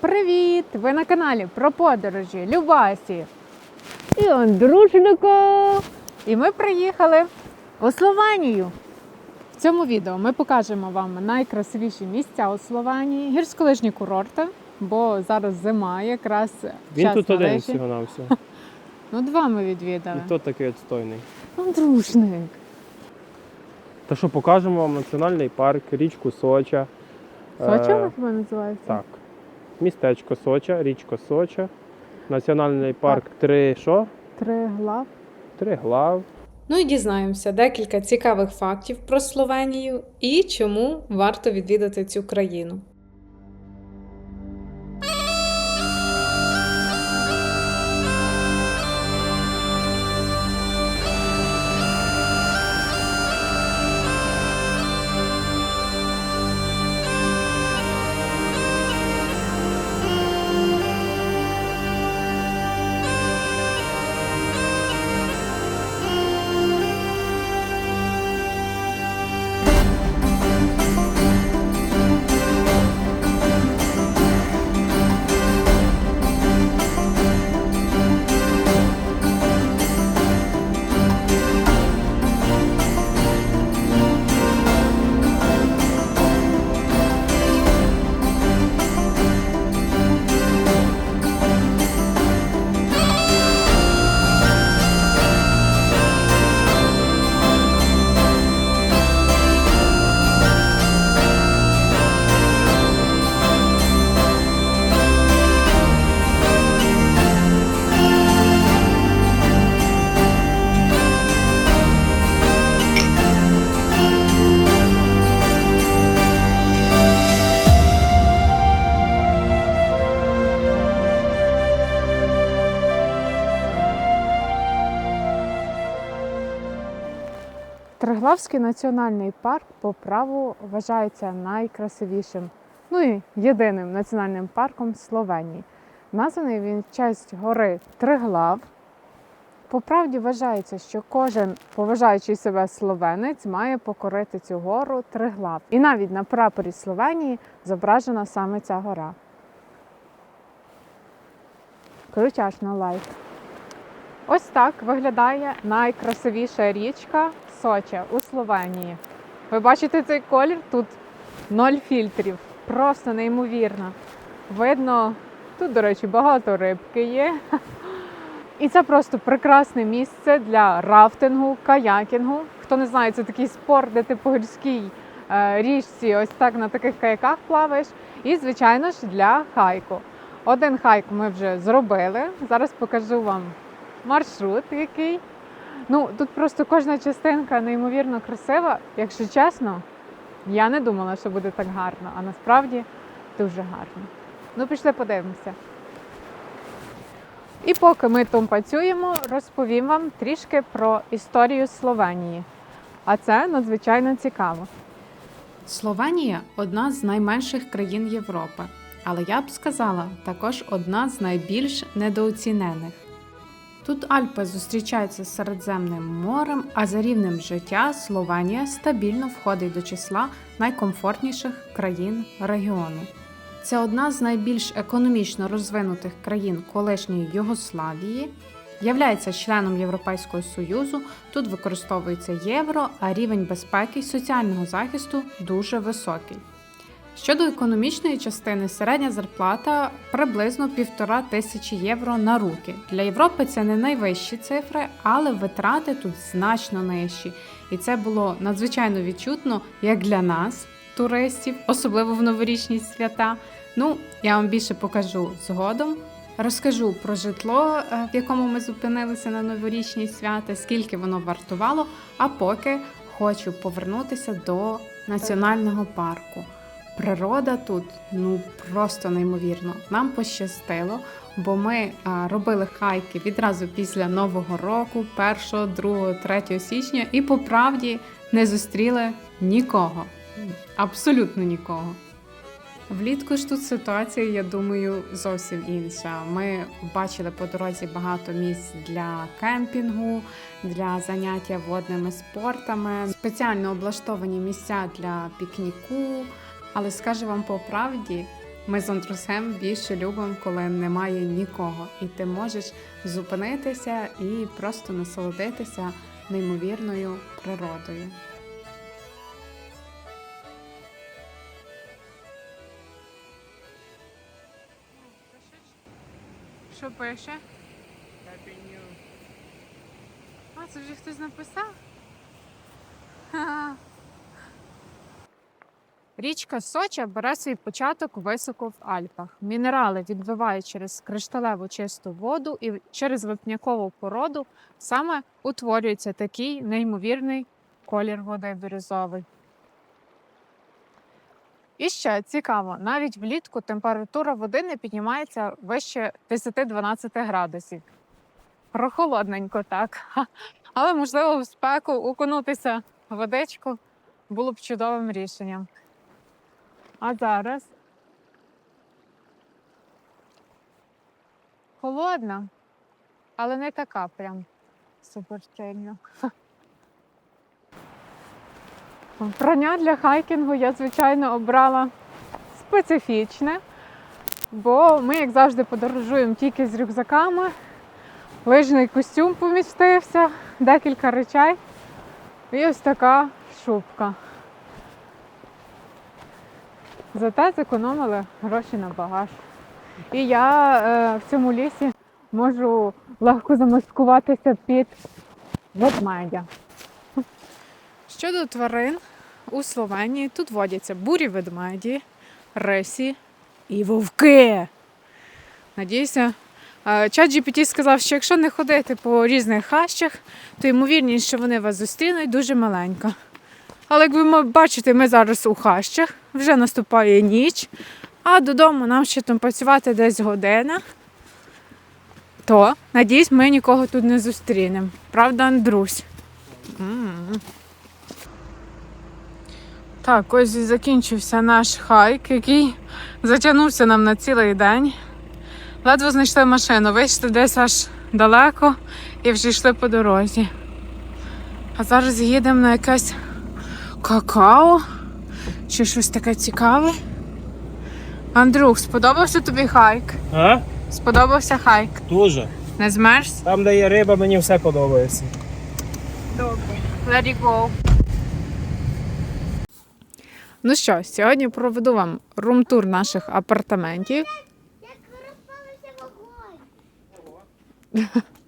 Привіт! Ви на каналі про подорожі Любасі і Андрушника. І ми приїхали у Словенію. В цьому відео ми покажемо вам найкрасивіші місця у Словенії, гірськолижні курорти, бо зараз зима, якраз Він час тут один всього на все. Ну, два ми відвідали. І то такий відстойний. Андрушник. Та що покажемо вам національний парк, річку Соча. Соча Е, вона називається? Так. Містечко Соча, річка Соча. Національний парк три що? Три глав. Три глав. Ну і дізнаємося декілька цікавих фактів про Словенію і чому варто відвідати цю країну. Триглавський національний парк по праву вважається найкрасивішим, ну і єдиним національним парком Словенії. Названий він в честь гори Триглав. По правді вважається, що кожен поважаючий себе словенець має покорити цю гору Триглав. І навіть на прапорі Словенії зображена саме ця гора. Крутяшна лайк. Ось так виглядає найкрасивіша річка Соча у Словенії. Ви бачите цей колір? Тут ноль фільтрів. Просто неймовірно. Видно, тут, до речі, багато рибки є. І це просто прекрасне місце для рафтингу, каякінгу. Хто не знає, це такий спорт, де ти по гірській е, річці ось так на таких каяках плаваєш. І, звичайно ж, для хайку. Один хайк ми вже зробили. Зараз покажу вам маршрут, який. Ну, тут просто кожна частинка неймовірно красива. Якщо чесно, я не думала, що буде так гарно, а насправді дуже гарно. Ну, пішли подивимося. І поки ми там працюємо, розповім вам трішки про історію Словенії. А це надзвичайно цікаво. Словенія одна з найменших країн Європи, але я б сказала, також одна з найбільш недооцінених. Тут Альпи зустрічаються з Середземним морем, а за рівнем життя Словенія стабільно входить до числа найкомфортніших країн регіону. Це одна з найбільш економічно розвинутих країн колишньої Югославії, являється членом Європейського Союзу. Тут використовується євро, а рівень безпеки й соціального захисту дуже високий. Щодо економічної частини, середня зарплата приблизно півтора тисячі євро на руки. Для Європи це не найвищі цифри, але витрати тут значно нижчі. І це було надзвичайно відчутно як для нас, туристів, особливо в новорічні свята. Ну, я вам більше покажу згодом. Розкажу про житло, е, в якому ми зупинилися на новорічні свята, скільки воно вартувало, а поки хочу повернутися до національного парку. Природа тут ну просто неймовірно. Нам пощастило, бо ми а, робили хайки відразу після Нового року, 1, 2, 3 січня, і по правді не зустріли нікого. Абсолютно нікого. Влітку ж тут ситуація, я думаю, зовсім інша. Ми бачили по дорозі багато місць для кемпінгу, для заняття водними спортами, спеціально облаштовані місця для пікніку. Але скажу вам по правді, Ми з Андрусем більше любимо, коли немає нікого, і ти можеш зупинитися і просто насолодитися неймовірною природою. Що пише? А, це вже хтось написав? Річка Соча бере свій початок високо в Альпах. Мінерали відбивають через кришталеву чисту воду і через вапнякову породу саме утворюється такий неймовірний колір води бірюзовий. І ще цікаво, навіть влітку температура води не піднімається вище 10-12 градусів. Прохолодненько так. Але можливо в спеку окунутися в водичку було б чудовим рішенням. А зараз холодна, але не така прям супер сильно. Вбрання для хайкінгу я, звичайно, обрала специфічне, бо ми, як завжди, подорожуємо тільки з рюкзаками. Лижний костюм помістився, декілька речей і ось така шубка. Зате зекономили гроші на багаж. І я е, в цьому лісі можу легко замаскуватися під ведмедя. Щодо тварин у Словенії тут водяться бурі ведмеді, рисі і вовки. Надіюся, е, чат GPT сказав, що якщо не ходити по різних хащах, то ймовірність, що вони вас зустрінуть, дуже маленька. Але як ви бачите, ми зараз у хащах, вже наступає ніч, а додому нам ще там працювати десь година. То, надіюсь, ми нікого тут не зустрінемо. Правда, Андрусь? М. Так, ось і закінчився наш хайк, який затягнувся нам на цілий день. Ледве знайшли машину, вийшли десь аж далеко і вже йшли по дорозі. А зараз їдемо на якесь какао чи щось таке цікаве. Андрюх, сподобався тобі хайк? А? Сподобався хайк. Дуже. Не змерз? Там, де є риба, мені все подобається. Let it go. Ну що, сьогодні проведу вам рум-тур наших апартаментів.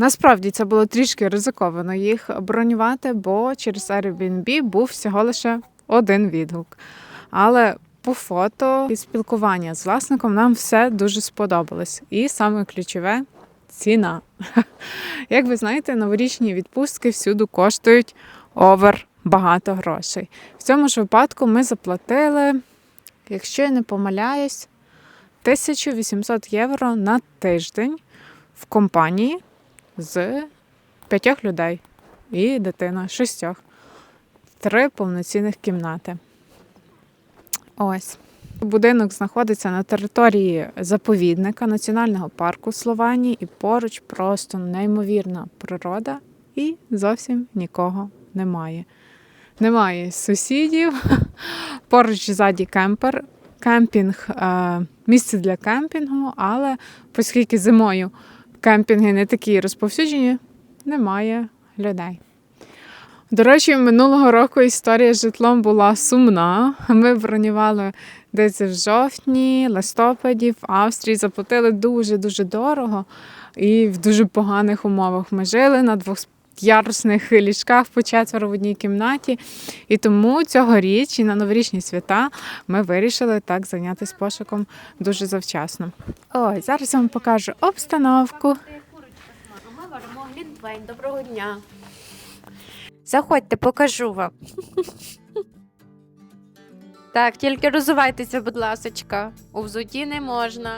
Насправді це було трішки ризиковано їх бронювати, бо через Airbnb був всього лише один відгук. Але по фото і спілкування з власником нам все дуже сподобалось. І саме ключове ціна. Як ви знаєте, новорічні відпустки всюди коштують овер багато грошей. В цьому ж випадку ми заплатили, якщо я не помиляюсь, 1800 євро на тиждень в компанії з п'ятьох людей і дитина, шістьох. Три повноцінних кімнати. Ось. Будинок знаходиться на території заповідника Національного парку Словенії і поруч просто неймовірна природа і зовсім нікого немає. Немає сусідів, поруч ззаді кемпер, кемпінг, е, місце для кемпінгу, але оскільки зимою кемпінги не такі розповсюджені, немає людей. До речі, минулого року історія з житлом була сумна. Ми бронювали десь в жовтні, листопаді, в Австрії, заплатили дуже-дуже дорого і в дуже поганих умовах. Ми жили на двохярусних ліжках по четверо в одній кімнаті. І тому цьогоріч і на новорічні свята ми вирішили так зайнятися пошуком дуже завчасно. Ой, зараз я вам покажу обстановку. Доброго дня. Заходьте, покажу вам. Так, тільки розувайтеся, будь ласочка. У взуті не можна.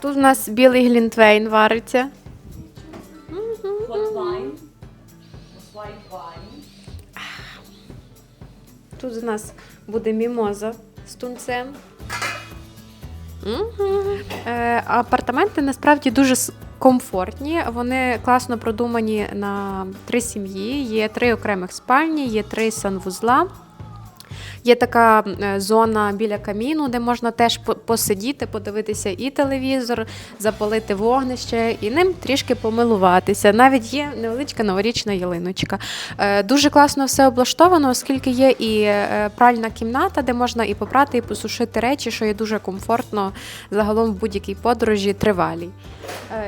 Тут у нас білий глінтвейн вариться. Тут у нас буде мімоза з тунцем. Е, апартаменти насправді дуже с- комфортні. Вони класно продумані на три сім'ї. Є три окремих спальні, є три санвузла. Є така е, зона біля каміну, де можна теж по- посидіти, подивитися і телевізор, запалити вогнище і ним трішки помилуватися. Навіть є невеличка новорічна ялиночка. Е, Дуже класно все облаштовано, оскільки є і е, пральна кімната, де можна і попрати, і посушити речі, що є дуже комфортно загалом в будь-якій подорожі тривалій.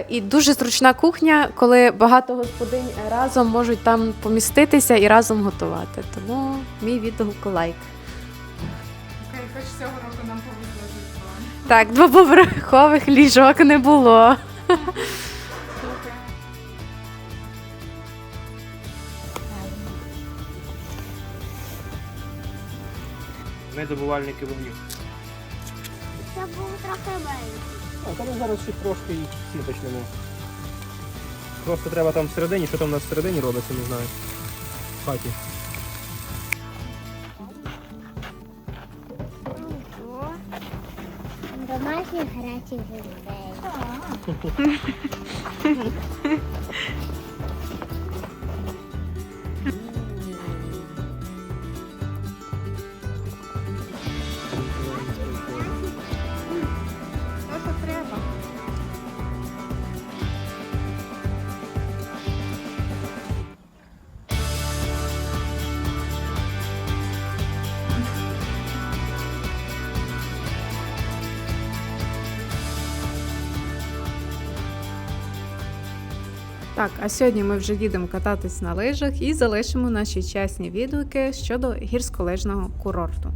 І дуже зручна кухня, коли багато господинь разом можуть там поміститися і разом готувати. Тому мій відгук лайк. Так, двоповерхових ліжок не було. Ми добувальники вогню. Це був трохи менше. А там зараз ще трошки і всі почнемо. Просто треба там всередині, що там у нас всередині робиться, не знаю. В хаті. kisses me. А сьогодні ми вже їдемо кататись на лижах і залишимо наші чесні відгуки щодо гірськолижного курорту.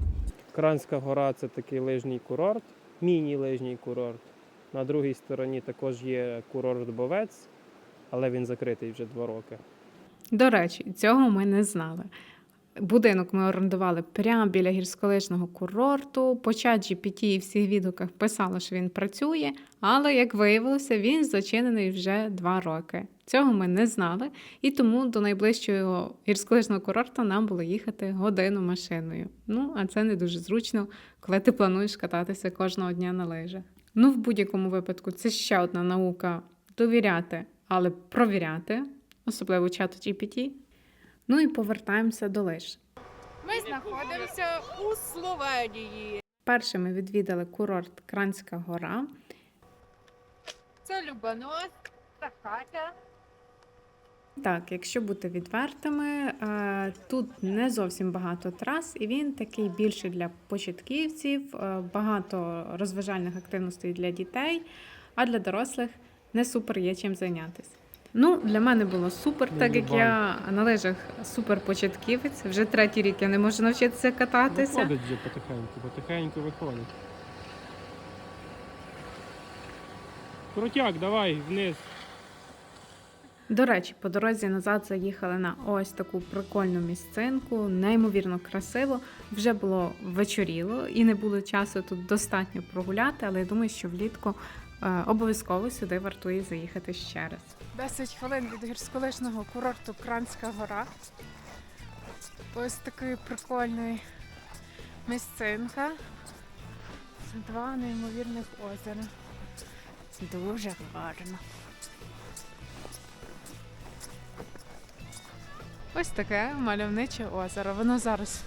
Кранська гора це такий лижній курорт, міні-лижній курорт. На другій стороні також є курорт Бовець, але він закритий вже два роки. До речі, цього ми не знали. Будинок ми орендували прямо біля гірськолижного курорту. По чат GPT і всіх відгуках писало, що він працює, але як виявилося, він зачинений вже два роки. Цього ми не знали, і тому до найближчого гірськолижного курорту нам було їхати годину машиною. Ну, а це не дуже зручно, коли ти плануєш кататися кожного дня на лижах. Ну, в будь-якому випадку, це ще одна наука довіряти, але провіряти, особливо чату GPT. Ну і повертаємося до лиж. Ми знаходимося у Словенії. Перше ми відвідали курорт Кранська гора. Це Любанос, це Катя. Так, якщо бути відвертими, е, тут не зовсім багато трас, і він такий більше для початківців, е, багато розважальних активностей для дітей, а для дорослих не супер є чим зайнятися. Ну, для мене було супер, так як я на лижах супер початківець. Вже третій рік я не можу навчитися кататися. Виходить вже потихеньку, потихеньку виходить. Крутяк, давай вниз. До речі, по дорозі назад заїхали на ось таку прикольну місцинку, неймовірно красиво. Вже було вечоріло і не було часу тут достатньо прогуляти, але я думаю, що влітку е, обов'язково сюди вартує заїхати ще раз. 10 хвилин від гірськолижного курорту Кранська гора. Ось такий прикольний місцинка. Два неймовірних озера. Дуже гарно. Ось таке мальовниче озеро. Воно зараз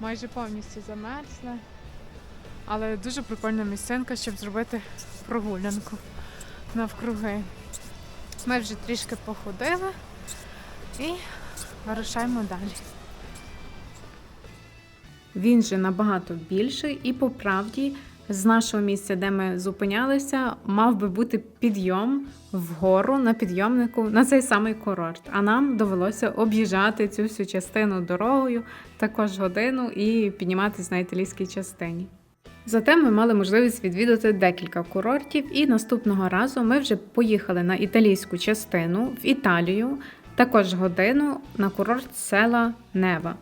майже повністю замерзле. Але дуже прикольна місцинка, щоб зробити прогулянку навкруги. Ми вже трішки походили і вирушаємо далі. Він же набагато більший, і по правді, з нашого місця, де ми зупинялися, мав би бути підйом вгору на підйомнику на цей самий курорт. А нам довелося об'їжджати цю всю частину дорогою, також годину і підніматися на італійській частині. Зате ми мали можливість відвідати декілька курортів, і наступного разу ми вже поїхали на італійську частину в Італію, також годину на курорт села Нева.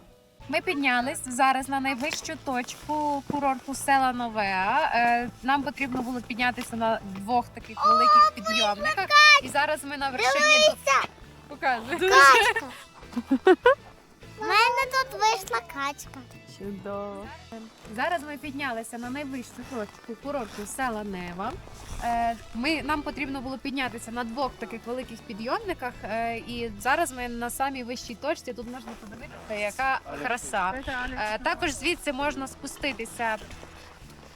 Ми піднялись зараз на найвищу точку курорту села Новеа. Е, Нам потрібно було піднятися на двох таких великих підйомниках. І зараз ми на вершині. Показуй. У мене тут вийшла качка. Чудово. Зараз ми піднялися на найвищу точку курорту села Нева. Е, Ми, нам потрібно було піднятися на двох таких великих підйомниках. е, І зараз ми на самій вищій точці. Тут можна подивитися, яка краса. Е, Також звідси можна спуститися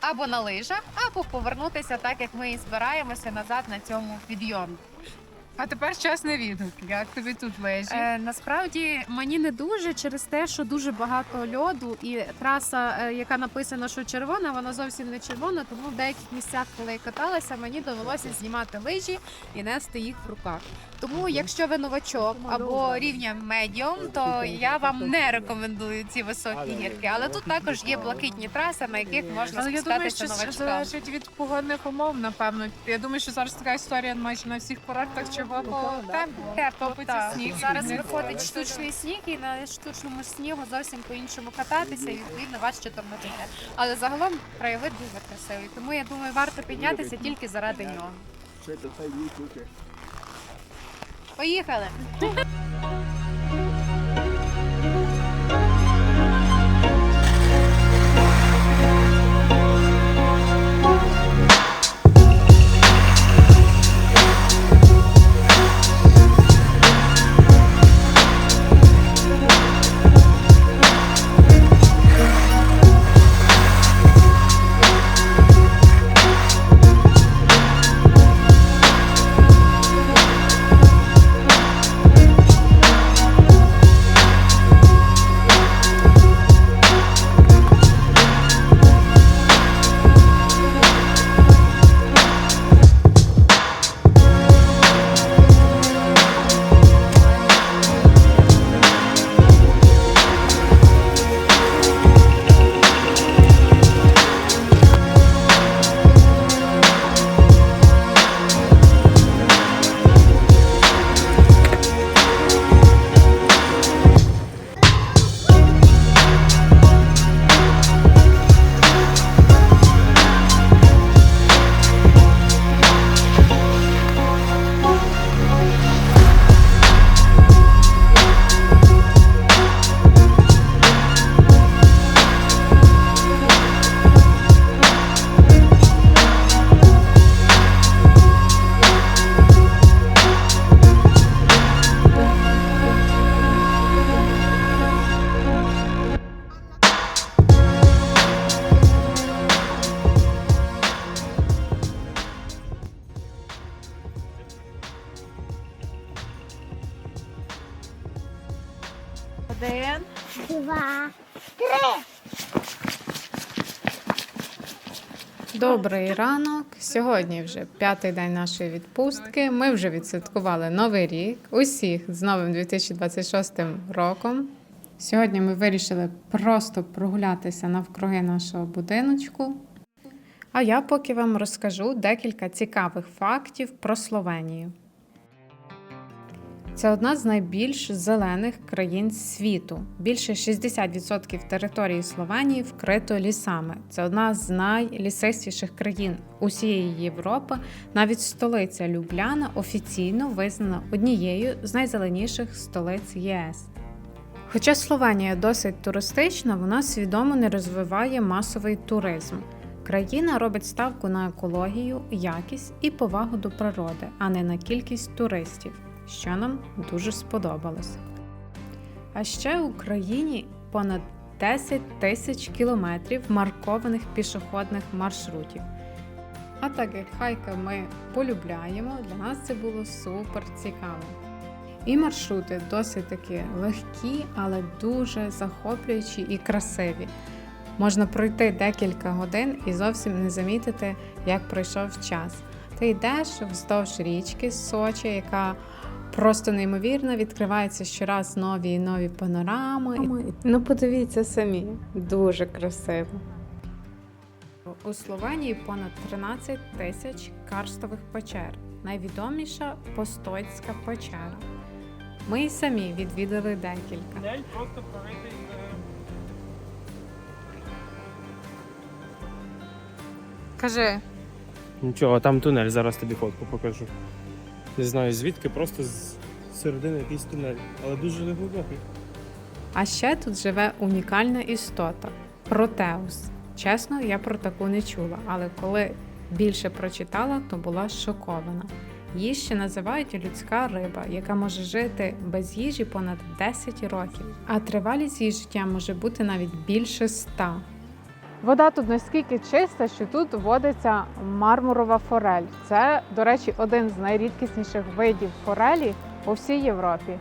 або на лижах, або повернутися так, як ми і збираємося назад на цьому підйомі. А тепер чесний відгук. Як тобі тут лежить? Е, насправді мені не дуже через те, що дуже багато льоду, і траса, е, яка написана, що червона, вона зовсім не червона. Тому в деяких місцях, коли я каталася, мені довелося знімати лижі і нести їх в руках. Тому, якщо ви новачок або рівня медіум, то я вам не рекомендую ці високі гірки. Але тут також є блакитні траси, на яких можна Але я думаю, що це новачкам. залежить від погодних умов, напевно. Я думаю, що зараз така історія майже на всіх курортах, чого по Топиться сніг. Зараз виходить штучний сніг, і на штучному снігу зовсім по-іншому кататися, і відповідно важче тормозити. Але загалом краєвид дуже красивий. Тому я думаю, варто піднятися тільки заради нього. Поїхали! Сьогодні вже п'ятий день нашої відпустки. Ми вже відсвяткували новий рік. Усіх з новим 2026 роком. Сьогодні ми вирішили просто прогулятися навкруги нашого будиночку. А я поки вам розкажу декілька цікавих фактів про Словенію. Це одна з найбільш зелених країн світу. Більше 60% території Словенії вкрито лісами. Це одна з найлісистіших країн усієї Європи. Навіть столиця Любляна офіційно визнана однією з найзеленіших столиць ЄС. Хоча Словенія досить туристична, вона свідомо не розвиває масовий туризм. Країна робить ставку на екологію, якість і повагу до природи, а не на кількість туристів, що нам дуже сподобалось. А ще в Україні понад 10 тисяч кілометрів маркованих пішохідних маршрутів. А так як хайка ми полюбляємо, для нас це було супер цікаво. І маршрути досить таки легкі, але дуже захоплюючі і красиві. Можна пройти декілька годин і зовсім не замітити, як пройшов час. Ти йдеш вздовж річки Сочі, яка просто неймовірно відкриваються щораз нові і нові панорами. Ну, подивіться самі, дуже красиво. У Словенії понад 13 тисяч карстових печер. Найвідоміша Постоцька печера. Ми й самі відвідали декілька. Нель просто пройти. Кажи, Нічого, там тунель, зараз тобі фотку покажу. Не знаю звідки, просто з середини якийсь тунель, але дуже неглибокий. А ще тут живе унікальна істота протеус. Чесно, я про таку не чула, але коли більше прочитала, то була шокована. Її ще називають людська риба, яка може жити без їжі понад 10 років, а тривалість її життя може бути навіть більше 100. Вода тут настільки чиста, що тут водиться мармурова форель. Це, до речі, один з найрідкісніших видів форелі у всій Європі.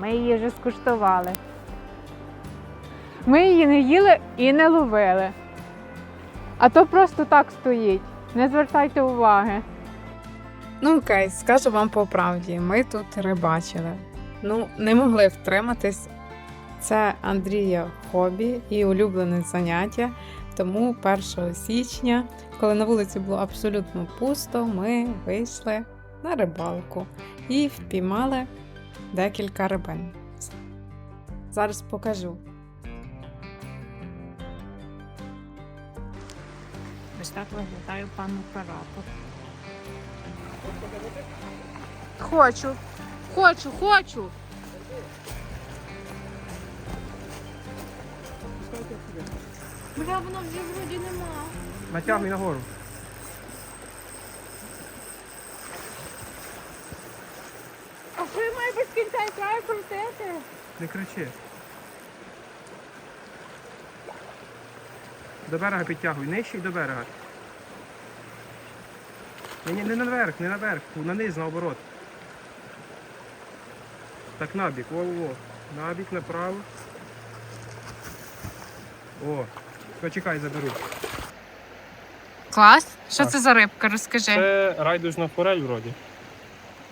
Ми її вже скуштували. Ми її не їли і не ловили. А то просто так стоїть. Не звертайте уваги. Ну окей, скажу вам по правді, ми тут рибачили. Ну, не могли втриматись. Це Андрія хобі і улюблене заняття. Тому 1 січня, коли на вулиці було абсолютно пусто, ми вийшли на рибалку і впіймали декілька рибин. Зараз покажу. Ось так виглядає пан оператор. Хочу, хочу, хочу. Бля, воно вже вроді нема. Натягуй нагору. А що я маю без кінця і краю крутити? Не кричи. До берега підтягуй, нижче і до берега. Ні, ні, не наверх, не наверх, на низ, наоборот. Так набік, во-во-во. Набік, направо. О, почекай, заберу. Клас. Що Так. це за рибка? Розкажи. Це райдужна форель вроді.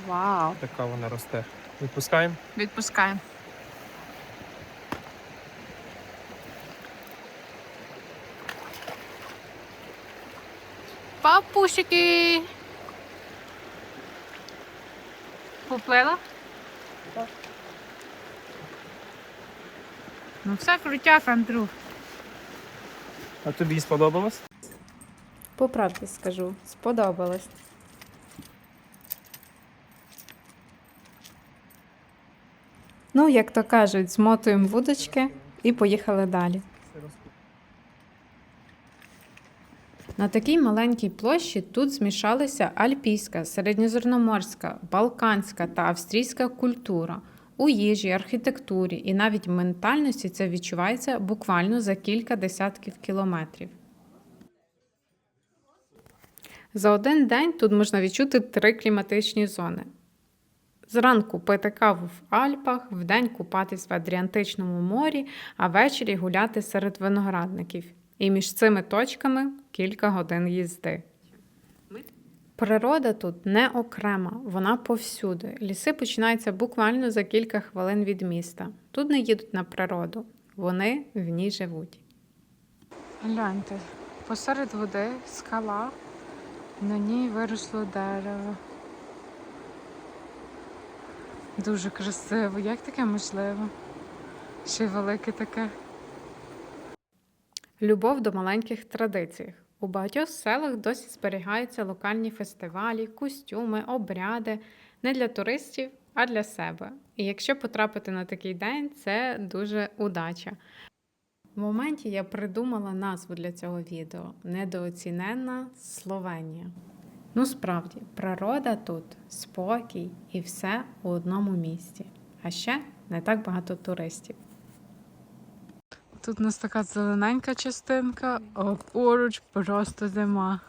Вау. Така вона росте. Відпускаємо. Відпускаємо. Папусики. Поплила? Ну все крутяк, Андрюх. А тобі сподобалось? По скажу, сподобалось. Ну, як то кажуть, змотуємо вудочки і поїхали далі. На такій маленькій площі тут змішалися альпійська, середньоземноморська, балканська та австрійська культура. У їжі, архітектурі і навіть ментальності це відчувається буквально за кілька десятків кілометрів. За один день тут можна відчути три кліматичні зони. Зранку пити каву в Альпах, вдень купатись в Адріантичному морі, а ввечері гуляти серед виноградників. І між цими точками кілька годин їзди. Природа тут не окрема, вона повсюди. Ліси починаються буквально за кілька хвилин від міста. Тут не їдуть на природу, вони в ній живуть. Гляньте, посеред води скала, на ній виросло дерево. Дуже красиво. Як таке можливо? Ще й велике таке. Любов до маленьких традицій. У багатьох селах досі зберігаються локальні фестивалі, костюми, обряди не для туристів, а для себе. І якщо потрапити на такий день, це дуже удача. В моменті я придумала назву для цього відео Недооціненна Словенія. Ну, справді, природа тут, спокій і все у одному місці. А ще не так багато туристів. Тут у нас така зелененька частинка, а поруч просто зима.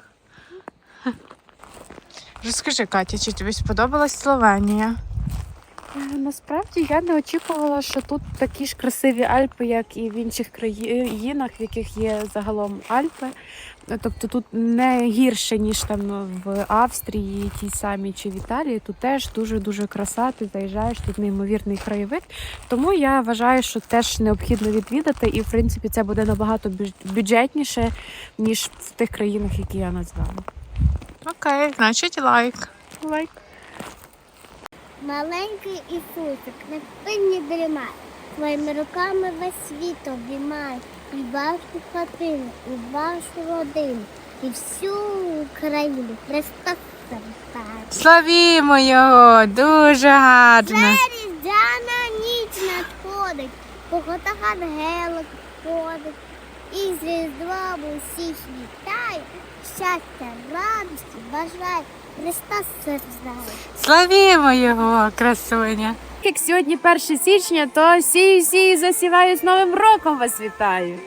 Розкажи, Катя, чи тобі сподобалась Словенія? Е, Насправді я не очікувала, що тут такі ж красиві Альпи, як і в інших країнах, в яких є загалом Альпи. Е, Тобто тут не гірше, ніж там в Австрії, тій самій чи в Італії. Тут теж дуже-дуже краса. Ти заїжджаєш, тут неймовірний краєвид. Тому я вважаю, що теж необхідно відвідати, і в принципі це буде набагато бюдж- бюджетніше, ніж в тих країнах, які я назвала. Окей, значить лайк. Лайк. Маленький Ісусик, не пильні дрімай. Своїми руками весь світ обіймай. І вашу хатину, і вашу родину, і всю Україну. Христос завітає. Славімо його! Дуже гарно! Різдвяна ніч надходить, Погода ангелик ходить. І з Різдвом усіх вітає, щастя, радості, бажаю, Христос рождає. Славімо його, красуня! Як сьогодні 1 січня, то всі всі засіваю з Новим роком вас вітаю.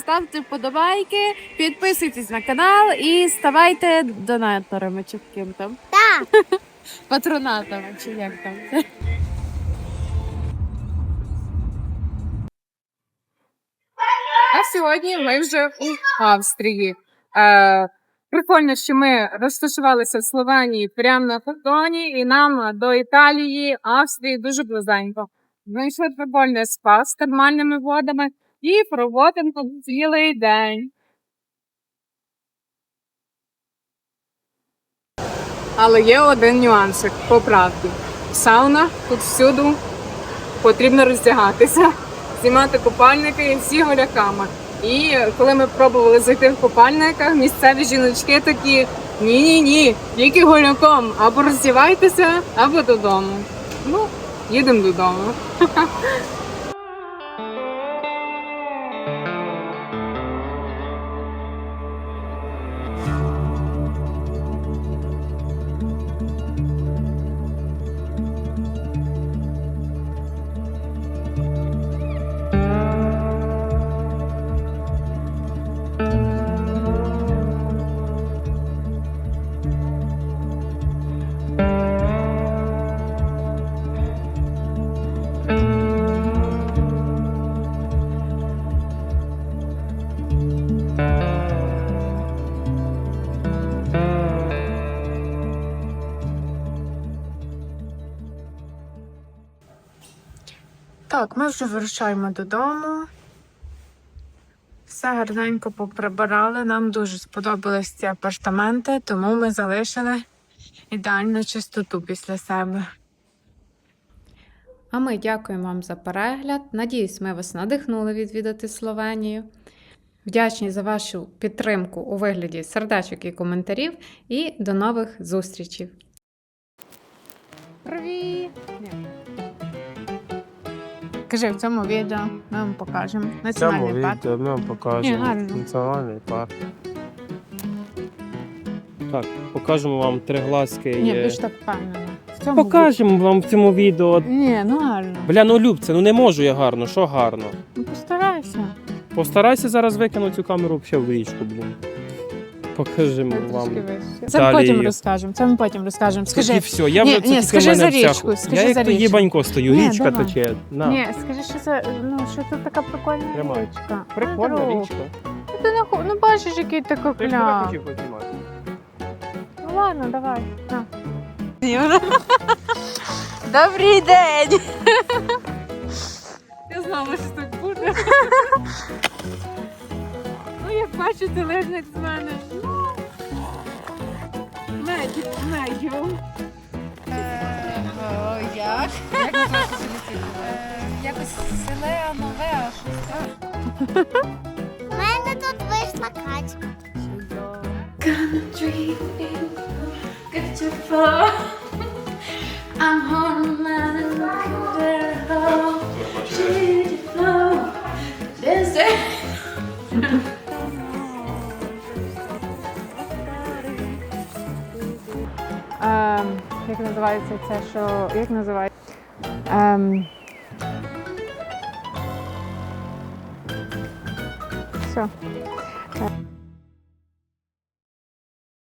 Ставте вподобайки, підписуйтесь на канал і ставайте донаторами чи ким там. Так. Патронатами, чи як там. А сьогодні ми вже у Австрії. Е, прикольно, що ми розташувалися в Словенії прямо на кордоні, і нам до Італії, Австрії дуже близенько. Знайшли прикольний спа з термальними водами і проводимо цілий день. Але є один нюансик по правді. Сауна тут всюди потрібно роздягатися знімати купальники і всі голяками. І коли ми пробували зайти в купальниках, місцеві жіночки такі: ні-ні ні, тільки голюком, або роздівайтеся, або додому. Ну, їдемо додому. Так, ми вже вирушаємо додому. Все гарненько поприбирали. Нам дуже сподобались ці апартаменти, тому ми залишили ідеальну чистоту після себе. А ми дякуємо вам за перегляд. Надіюсь, ми вас надихнули відвідати Словенію. Вдячні за вашу підтримку у вигляді сердечок і коментарів. І до нових зустрічей! Привіт! Кажи, в цьому відео ми вам покажемо національний парк. ми вам Ні, покажемо гарно. національний парк. Так, покажемо вам тригласки. Ні, є. більш так впевнено. В цьому Покажемо вам в цьому відео. відео. Ні, ну гарно. Бля, ну Любце, ну не можу я гарно, що гарно. Ну постарайся. Постарайся зараз викинути цю камеру взагалі в річку, блін. Покажемо вам. Це ми Далі. потім розкажемо. Це ми потім розкажемо. Скажи, Скажи. все, я Ні, вже це ні, тільки скажи мене за вся річку, скажи Я як за то річку. їбанько стою, Ні, річка давай. тече. На. Ні, скажи, що це ну що це така прикольна Тримай. річка. Прикольна Ну, річка. Ну, ти не хо- ну бачиш, який ти Ти ж тебе копля. хотів познімати. Ну ладно, давай. На. Добрий день! Я знала, що так буде. ну, як бачите, лижник з мене. Ну, медіум, медіум. Як? Якось селеа нове, а щось таке. У мене тут вийшла качка. Ем, як називається це, що. Як називається? Ем... Все.